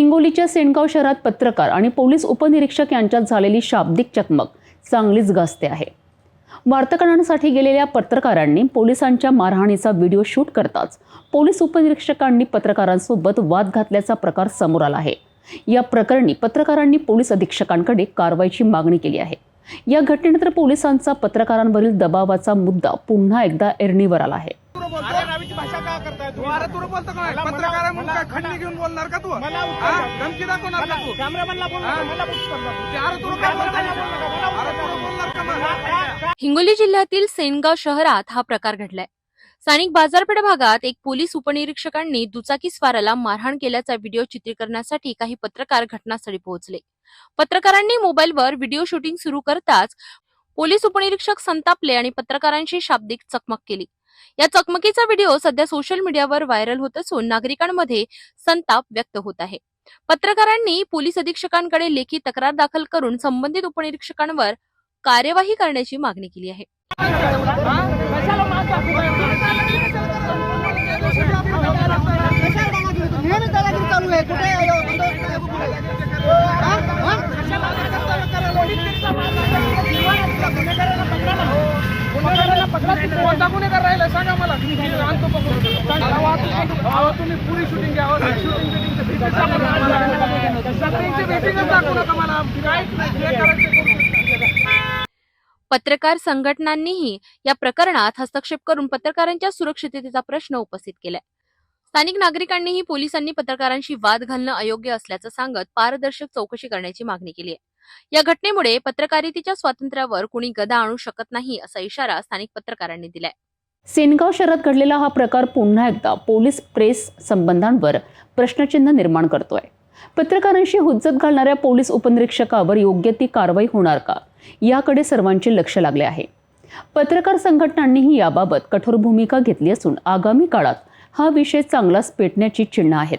हिंगोलीच्या सेनगाव शहरात पत्रकार आणि पोलीस उपनिरीक्षक यांच्यात झालेली शाब्दिक चकमक चांगलीच गाजते आहे. वार्ताकरणासाठी गेलेल्या पत्रकारांनी पोलिसांच्या मारहाणीचा व्हिडिओ शूट करताच पोलीस उपनिरीक्षकांनी पत्रकारांसोबत वाद घातल्याचा प्रकार समोर आला आहे. या प्रकरणी पत्रकारांनी पोलीस अधीक्षकांकडे कारवाईची मागणी केली आहे. या घटनेनंतर पोलिसांचा पत्रकारांवरील दबावाचा मुद्दा पुन्हा एकदा एरणीवर आला आहे. रवीची भाषा का करताय तू अरे तू बोलतो का मला- पत्रकार आहे म्हणून मला- काय खंडणी घेऊन बोलणार का तू मला उत्तर हा? द्या. धमकी दाखवणार का तू कॅमेरामॅनला बोल हा? मला. ते अरे तू काय बोलतो कॅमेरामॅनला बोल नका, मला अरे उत्तर तू द्या. बोलणार का मग? का- का- हिंगोली जिल्ह्यातील सेनगाव शहरात हा प्रकार घडलाय स्थानिक बाजारपेठ भागात एक पोलीस उपनिरीक्षकांनी दुचाकी स्वाराला मारहाण केल्याचा व्हिडिओ चित्रीकरणासाठी काही पत्रकार घटनास्थळी पोहोचले पत्रकारांनी मोबाईलवर व्हिडिओ शूटिंग सुरू करताच पोलीस उपनिरीक्षक संतापले आणि पत्रकारांशी शाब्दिक चकमक केली या चकमकीचा व्हिडिओ सध्या सोशल मीडियावर व्हायरल होत असून नागरिकांमध्ये संताप व्यक्त होत आहे. पत्रकारांनी पोलीस अधीक्षकांकडे लेखी तक्रार दाखल करून संबंधित उपनिरीक्षकांवर कार्यवाही करण्याची मागणी केली आहे. गुन्हेगाराला पकडा, तुम्ही- पुरी शूटिंग शूटिंग पत्रकार संघटनांनीही या प्रकरणात हस्तक्षेप करून पत्रकारांच्या सुरक्षिततेचा प्रश्न उपस्थित केलाय. स्थानिक नागरिकांनीही पोलिसांनी पत्रकारांशी वाद घालणं अयोग्य असल्याचं सांगत पारदर्शक चौकशी करण्याची मागणी केली आहे. या घटनेमुळे पत्रकारितेच्या स्वातंत्र्यावर कुणी गदा आणू शकत नाही असा इशारा स्थानिक पत्रकारांनी दिलाय. सेनगाव शहरात घडलेला हा प्रकार पुन्हा एकदा पोलीस प्रेस संबंधांवर प्रश्नचिन्ह निर्माण करतोय. पत्रकारांशी हुज्जत घालणाऱ्या पोलीस उपनिरीक्षकावर योग्य ती कारवाई होणार का? याकडे सर्वांचे लक्ष लागले आहे. पत्रकार संघटनांनीही याबाबत कठोर भूमिका घेतली असून आगामी काळात हा विषय चांगलाच पेटण्याची चिन्ह आहेत.